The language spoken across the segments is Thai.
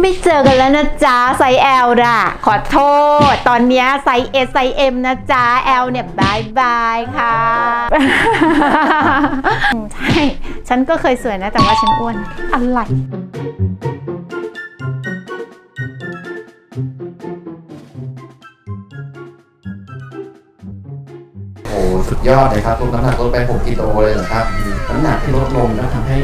ไม่เจอกันแล้วนะจ๊ะไซส์ L ด่ะ ขอโทษ ตอนเนี้ยไซส์ S ไซส์ M นะจ๊ะ L เนี่ยบายบายค่ะ ใช่ ฉันก็เคยสวยนะ แต่ว่าฉันอ้วน อะไร โอ้สุดยอดเลยครับลดน้ำหนักลดไป 6กิโลเลยเหรอครับ น้ำหนักที่ลดลงแล้วทำให้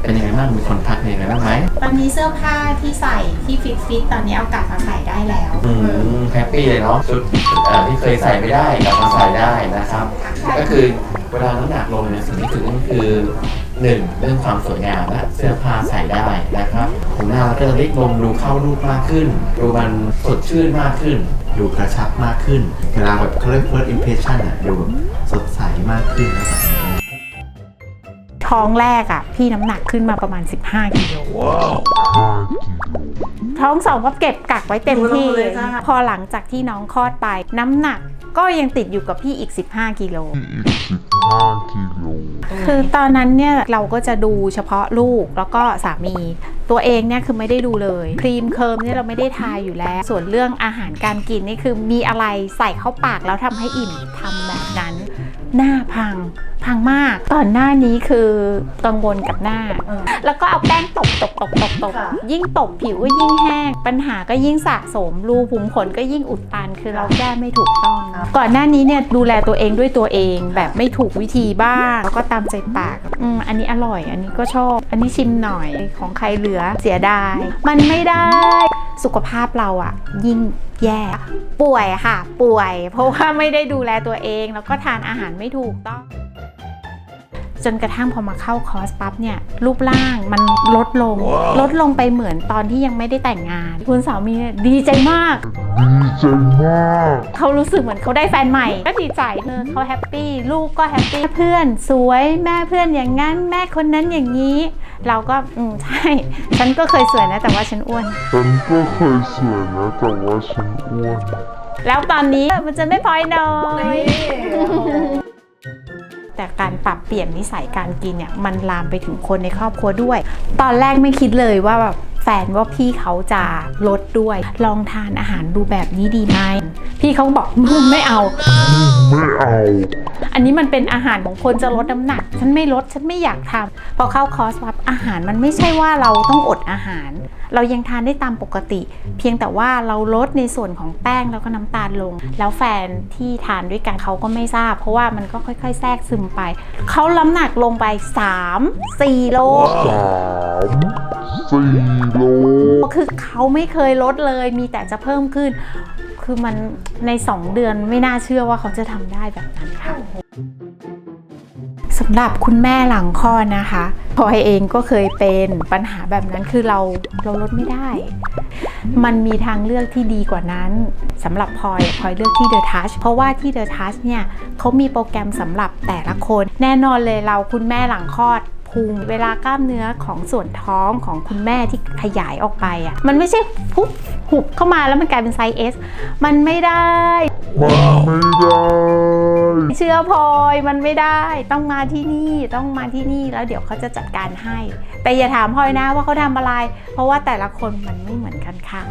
เป็นยังไงบ้างมีคนทักยังไงบ้างไหม ตอนนี้เสื้อผ้าที่ใส่ที่ฟิตฟิตๆตอนนี้เอากลับมาใส่ได้แล้วอืมแฮปปี้เลยเนาะชุดเอ่อที่เคยใส่ไม่ได้กลับมาใส่ได้นะครับก็คือเวลาน้ำหนักลงเนี่ยสิ่งที่ถึงก็คือหนึ่งเรื่องความสวยงามและเสื้อผ้าใส่ได้นะครับผมหน้าเราก็จะเล็กลงดูเข้ารูปมากขึ้น ดูมันสดชื่นมากขึ้น ดูกระชับมากขึ้น เวลาแบบเขาเรียก first impression อะดูแบบสดใสมากขึ้นแล้วแบบ ท้องแรกอะ พี่น้ำหนักขึ้นมาประมาณ 15กิโลท้องสองก็เก็บกักไว้เต็มที่ดูเลยจ้ะพอหลังจากที่น้องคลอดไป น้ำหนักก็ยังติดอยู่กับพี่อีก 15กิโล5กิโลคือตอนนั้นเนี่ยเราก็จะดูเฉพาะลูกแล้วก็สามี ตัวเองเนี่ยคือไม่ได้ดูเลย ครีมเคิร์มเนี่ยเราไม่ได้ทาอยู่แล้ว ส่วนเรื่องอาหารการกินนี่คือมีอะไรใส่เข้าปากแล้วทำให้อิ่มทำแบบนั้น หน้าพังพังมาก ก่อนหน้านี้คือกังวลกับหน้าเออแล้วก็เอาแป้งตบตบตบตบตบค่ะยิ่งตบผิวก็ยิ่งแห้ง ปัญหาก็ยิ่งสะสม รูขุมขนก็ยิ่งอุดตัน คือเราแก้ไม่ถูกต้อง ก่อนหน้านี้เนี่ยดูแลตัวเองด้วยตัวเอง แบบไม่ถูกวิธีบ้าง แล้วก็ตามใจปากอืมอันนี้อร่อย อันนี้ก็ชอบ อันนี้ชิมหน่อย ของใครเหลือเสียดาย มันไม่ได้ สุขภาพเราอะยิ่งแย่ ป่วยค่ะ ป่วย เพราะว่าไม่ได้ดูแลตัวเอง แล้วก็ทานอาหารไม่ถูกต้อง จนกระทั่งพอมาเข้าคอร์สปั๊บเนี่ยรูปร่างมันลดลงลดลงไปเหมือนตอนที่ยังไม่ได้แต่งงาน คุณสามีเนี่ยดีใจมากดีใจมากเขารู้สึกเหมือนเขาได้แฟนใหม่ ก็ดีใจเออเขาแฮปปี้ลูกก็แฮปปี้เพื่อนสวยแม่เพื่อนอย่างนั้นแม่คนนั้นอย่างนี้ เราก็อืมใช่ ฉันก็เคยสวยนะ แต่ว่าฉันอ้วนฉันก็เคยสวยนะแต่ว่าฉันอ้วนแล้วตอนนี้มันจะไม่พลอยน้อย แต่การปรับเปลี่ยนนิสัยการกินเนี่ยมันลามไปถึงคนในครอบครัวด้วย ตอนแรกไม่คิดเลยว่าแบบ แฟนว่าพี่เขาจะลดด้วย ลองทานอาหารดูแบบนี้ดีไหมพี่เขาบอกมึงไม่เอาไม่เอา อันนี้มันเป็นอาหารของคนจะลดน้ำหนัก ฉันไม่ลดฉันไม่อยากทำ พอเข้าคอร์สวับอาหารมันไม่ใช่ว่าเราต้องอดอาหาร เรายังทานได้ตามปกติ เพียงแต่ว่าเราลดในส่วนของแป้งแล้วก็น้ำตาลลง แล้วแฟนที่ทานด้วยกันเขาก็ไม่ทราบ เพราะว่ามันก็ค่อย ๆ แทรกซึมไปเขาล้าหนักลงไป 3 4โล wow. 14โลคือเขาไม่เคยลดเลย มีแต่จะเพิ่มขึ้น คือมันในสองเดือนไม่น่าเชื่อว่าเขาจะทำได้แบบนั้นค่ะสำหรับคุณแม่หลังคลอดนะคะพอยเองก็เคยเป็นปัญหาแบบนั้นคือเราเราลดไม่ได้ มันมีทางเลือกที่ดีกว่านั้นสำหรับพลอยพลอยเลือกที่ The Touch เพราะว่าที่ The Touch เนี่ยเขามีโปรแกรมสำหรับแต่ละคน แน่นอนเลยเราคุณแม่หลังคลอด พุง เวลากล้ามเนื้อของส่วนท้องของคุณแม่ที่ขยายออกไปอะ มันไม่ใช่พุบหุบเข้ามาแล้วมันกลายเป็นไซส์ S มันไม่ได้ มันไม่ได้ เชื่อพลอยมันไม่ได้ ต้องมาที่นี่ต้องมาที่นี่แล้วเดี๋ยวเขาจะจัดการให้ แต่อย่าถามพลอยนะว่าเขาทำอะไร เพราะว่าแต่ละคนมันไม่เหมือนกันค่ะ